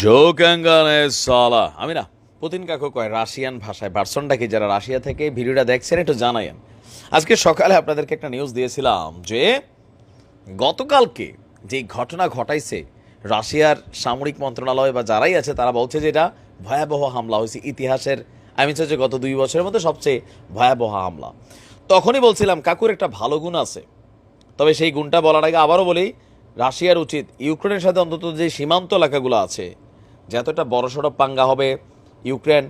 জোকাঙ্গানে সালা। আমি না, পুতিন কাকু কয়, রাশিয়ান ভাষায় ভার্সনটা কি যারা রাশিয়া থেকে ভিডিওটা দেখছেন, একটু জানাইন আজকে সকালে আপনাদেরকে একটা নিউজ দিয়েছিলাম যে, গতকালকে যে ঘটনা ঘটাইছে, রাশিয়ার সামরিক মন্ত্রণালয় বা যারাই আছে, তারা বলছে যে এটা ভয়াবহ হামলা হয়েছে। ইতিহাসের, আমি চাই যে গত দুই বছরের মধ্যে সবচেয়ে ভয়াবহ হামলা। তখনই বলছিলাম, কাকুর একটা ভালো গুণ আছে। তবে সেই গুণটা বলার আগে আবারও বলি রাশিয়ার উচিত ইউক্রেনের সাথে অন্তত যে সীমান্ত এলাকাগুলো আছে যত বড়সড় পাঙ্গা হবে, ইউক্রেন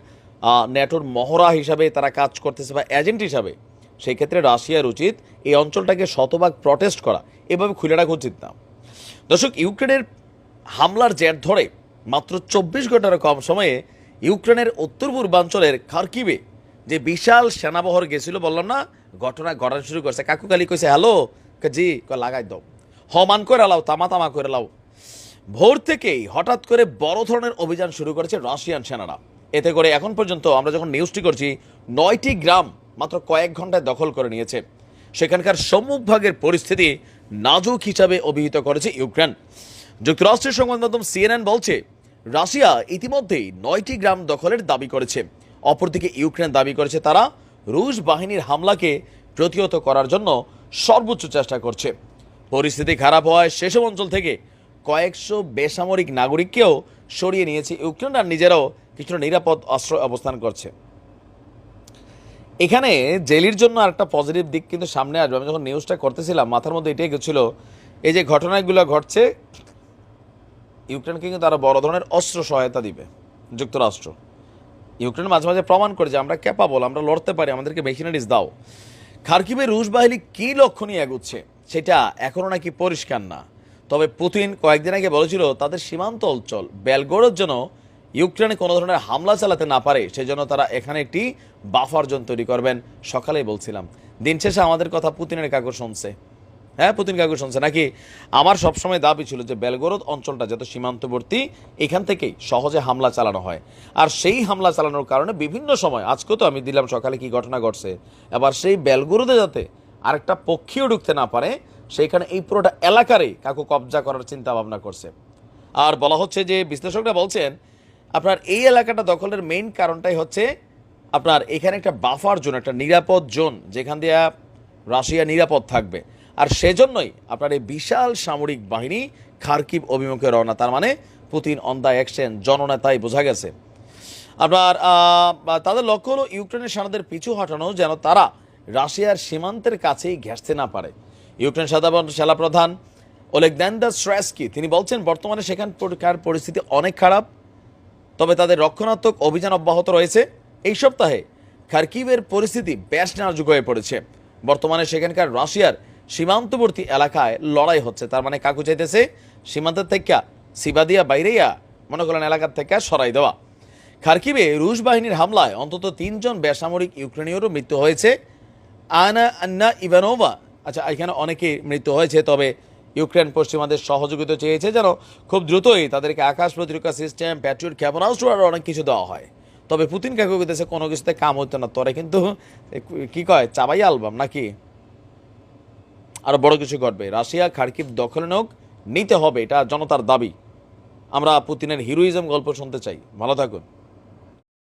ন্যাটোর মহড়া হিসাবে তারা কাজ করতেছে বা এজেন্ট হিসাবে, সেই ক্ষেত্রে রাশিয়ার উচিত এই অঞ্চলটাকে শতভাগ প্রটেস্ট করা। এভাবে খুলে রাখা উচিত না। দর্শক, ইউক্রেনের হামলার জের ধরে মাত্র চব্বিশ ঘণ্টার কম সময়ে ইউক্রেনের উত্তর পূর্বাঞ্চলের খার্কিবে যে বিশাল সেনাবহর গেছিল, বললাম না, ঘটনা ঘটানো শুরু করছে। কাকু কালি কইছে, হ্যালো জি লাগাই দাও। হমান করে লাও তামা তামা করে লাও। ভোর থেকেই হঠাৎ করে বড় ধরনের অভিযান শুরু করেছে রাশিয়ান সেনারা। এতে করে এখন পর্যন্ত আমরা যখন নিউজটি করছি, নয়টি গ্রাম মাত্র কয়েক ঘন্টায় দখল করে নিয়েছে। সেখানকার সম্মুখভাগের পরিস্থিতি নাজুক হিসাবে অভিহিত করেছে ইউক্রেন। যুক্তরাষ্ট্রের সংবাদ মাধ্যম সিএনএন বলছে, রাশিয়া ইতিমধ্যেই নয়টি গ্রাম দখলের দাবি করেছে। অপরদিকে ইউক্রেন দাবি করেছে তারা রুশ বাহিনীর হামলাকে প্রতিহত করার জন্য সর্বোচ্চ চেষ্টা করছে। পরিস্থিতি খারাপ হওয়ায় সেসব অঞ্চল থেকে কয়েকশো বেসামরিক নাগরিককেও সরিয়ে নিয়েছে ইউক্রেন আর নিজেরাও কিছুটা নিরাপদ আশ্রয় অবস্থান করছে। এখানে জেলির জন্য আরেকটা পজিটিভ দিক কিন্তু সামনে আসবে। আমি যখন নিউজটা করতেছিলাম, মাথার মধ্যে এটাই গেছিল, এই যে ঘটনাগুলো ঘটছে, ইউক্রেনকে কিন্তু আরও বড় ধরনের অস্ত্র সহায়তা দিবে, যুক্তরাষ্ট্র। ইউক্রেন মাঝে মাঝে প্রমাণ করে যে আমরা ক্যাপাবল আমরা লড়তে পারি, আমাদেরকে মেশিনারিজ দাও। খার্কিবে রুশ বাহিনী কী লক্ষ্য নিয়ে এগুচ্ছে? সেটা এখনও নাকি পরিষ্কার না। তবে পুতিন কয়েকদিন আগে বলেছিল, তাদের সীমান্ত অঞ্চল বেলগোরের জন্য ইউক্রেনে কোনো ধরনের হামলা চালাতে না পারে, সেজন্য তারা এখানে একটি বাফার জোন তৈরি করবেন। সকালেই বলছিলাম। দিন শেষে আমাদের কথা পুতিনের কাগজ শুনছে। হ্যাঁ পুতিন কাকু শুনছে। নাকি আমার সবসময় দাবি ছিল যে বেলগোরদ অঞ্চলটা যত সীমান্তবর্তী, এখান থেকেই সহজে হামলা চালানো হয়। আর সেই হামলা চালানোর কারণে বিভিন্ন সময়, আজকেও তো আমি দিলাম সকালে কি ঘটনা ঘটছে এবার সেই বেলগোরদে যাতে আরেকটা পক্ষীও ঢুকতে না পারে, সেইখানে এই পুরোটা এলাকারই কাকু কবজা করার চিন্তা ভাবনা করছে। আর বলা হচ্ছে যে, বিশ্লেষকরা বলছেন, আপনার এই এলাকাটা দখলের মেইন কারণটাই হচ্ছে আপনার এখানে একটা বাফার জোন একটা নিরাপদ জোন যেখান দিয়ে রাশিয়া নিরাপদ থাকবে। আর সেজন্যই আপনার এই বিশাল সামরিক বাহিনী খার্কিব অভিমুখে রওনা। তার মানে পুতিন অন দ্য অ্যাকশন জননেতাই বোঝা গেছে। আপনার তাদের লক্ষ্য হলো ইউক্রেনের সেনাদের পিছু হটানো, যেন তারা রাশিয়ার সীমান্তের কাছেই ঘেঁষতে না পারে। ইউক্রেন সাধারণ সেনাপ্রধান ওলেকদ্যান্ডার শ্রেস্কি তিনি বলছেন, বর্তমানে সেখানকার পরিস্থিতি অনেক খারাপ, তবে তাদের রক্ষণাত্মক অভিযান অব্যাহত রয়েছে। এই সপ্তাহে খার্কিবের পরিস্থিতি বেশ নাজুক হয়ে পড়েছে। বর্তমানে সেখানকার রাশিয়ার সীমান্তবর্তী এলাকায় লড়াই হচ্ছে। তার মানে কাকু চাইতেছে, সীমান্তের থেকে সিবাদিয়া বাইরেইয়া, মনে করেন এলাকার থেকে সরাই দেওয়া। খার্কিবে রুশ বাহিনীর হামলায় অন্তত তিনজন বেসামরিক ইউক্রেনীয়রও মৃত্যু হয়েছে। আনা আন্না ইভানোভা। আচ্ছা এখানে অনেকেই মৃত্যু হয়েছে, তবে ইউক্রেন পশ্চিমাদের সহযোগিতা চেয়েছে যেন খুব দ্রুতই তাদেরকে আকাশ প্রতিরক্ষা সিস্টেম, প্যাট্রিয়ট, ক্ষেপণাস্ত্র আরও অনেক কিছু দেওয়া হয়। তবে পুতিন কাকু দেশে কোনো কিছুতে কাম হতো না? তোরে কিন্তু কি কয়, চাবাই অ্যালবাম নাকি? আরও বড় কিছু ঘটবে। রাশিয়া খার্কিব দখলে নোক নিতে হবে, এটা জনতার দাবি। আমরা পুতিনের হিরোইজম গল্প শুনতে চাই। ভালো থাকুন।